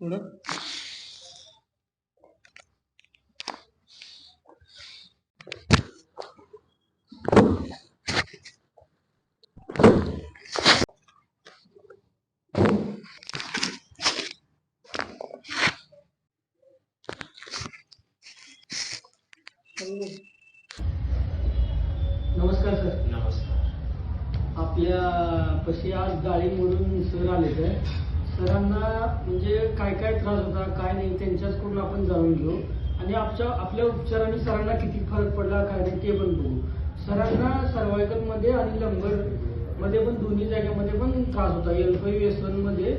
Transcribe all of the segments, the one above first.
थोडं। नमस्कार सर। नमस्कार। आपल्या पशी आज गाडी डाळिंबवरून सर आले सरांना म्हणजे काय काय त्रास होता काय नाही त्यांच्याचकडून आपण जाणून घेऊ. आणि आपच्या आपल्या उपचाराने सरांना किती फरक पडला काय नाही ते पण बघू. सरांना सर्वायकलमध्ये आणि लंबरमध्ये पण दोन्ही जागेमध्ये पण त्रास होता. एल फाईव्ह एस वनमध्ये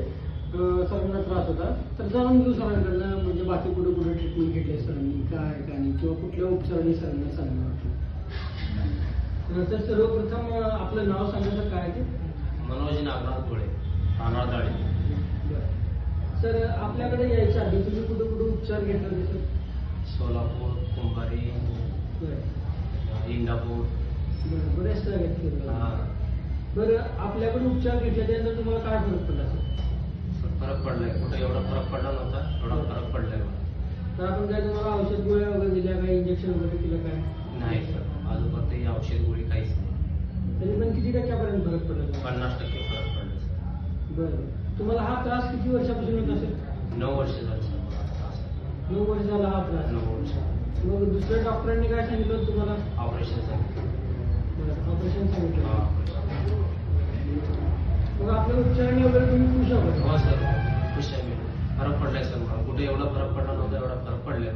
सरांना त्रास होता. तर जाणून घेऊ सरांकडनं म्हणजे बाकी कुठे कुठे ट्रीटमेंट घेतली सरांनी काय काय नाही किंवा कुठल्या उपचाराने सरांना सांगणार तर सर्वप्रथम आपलं नाव सांगायचं काय आहे ते? मनोज नागनाथ धुळे राहणार सर आपल्याकडे यायच्या आधी तुम्ही कुठे कुठे उपचार घेतला होते सर? सोलापूर कुंभारी इंदापूर. बरं बरेच घेतले. बरं आपल्याकडे उपचार घेतल्यानंतर तुम्हाला काय फरक पडला सर? सर फरक पडलाय. कुठे एवढा फरक पडला नव्हता एवढा फरक पडलाय मला. तर आपण काय तुम्हाला औषध गोळ्या वगैरे दिल्या काय इंजेक्शन वगैरे केलं काय? नाही सर. ही औषध गोळी काहीच नाही. तरी पण किती टक्क्यापर्यंत फरक पडला? पन्नास टक्के फरक पडला सर. बरं. तुम्हाला हा त्रास किती वर्षापासून होत असेल नऊ वर्ष झाली सर. नऊ वर्ष झाला हा त्रास नऊ वर्ष मग दुसऱ्या डॉक्टरांनी काय सांगितलं तुम्हाला ऑपरेशन ऑपरेशन सांगितलं मग आपल्या उपचाराने वगैरे तुम्ही खुश आहात हो सर खुश आहे मी फरक पडलाय सर मला कुठे एवढा फरक पडला नव्हता एवढा फरक पडलाय.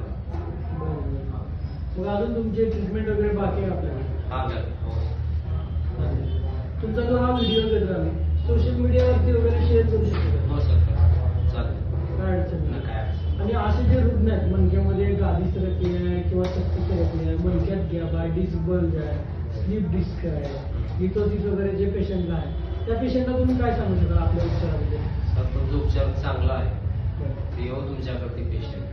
मग अजून तुमची ट्रीटमेंट वगैरे बाकी आहे आपल्याकडे? हा हो. तुमचा जो हा व्हिडिओ घेतला आम्ही सोशल मीडियावरती वगैरे आहेत मणक्यामध्ये गादी सरकली आहे किंवा चक्की सरकली आहे मणक्यात गॅप आहे डिस्क बल्ज आहे स्लीप डिस्क आहे लिथोसिस वगैरे जे पेशंटला आहे त्या पेशंटला तुम्ही काय सांगू शकाल आपल्या उपचाराबद्दल सर तुमचा उपचार चांगला आहे. ते येऊ तुमच्याकडे पेशंट.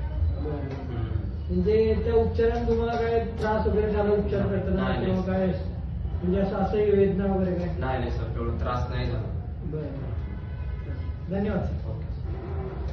म्हणजे त्या उपचाराने तुम्हाला काय त्रास वगैरे झाला उपचार करताना नाही, किंवा. काय? म्हणजे असं असं वेदना वगैरे काय? नाही नाही सर एवढा त्रास नाही झाला. बरं. धन्यवाद सर. ओके.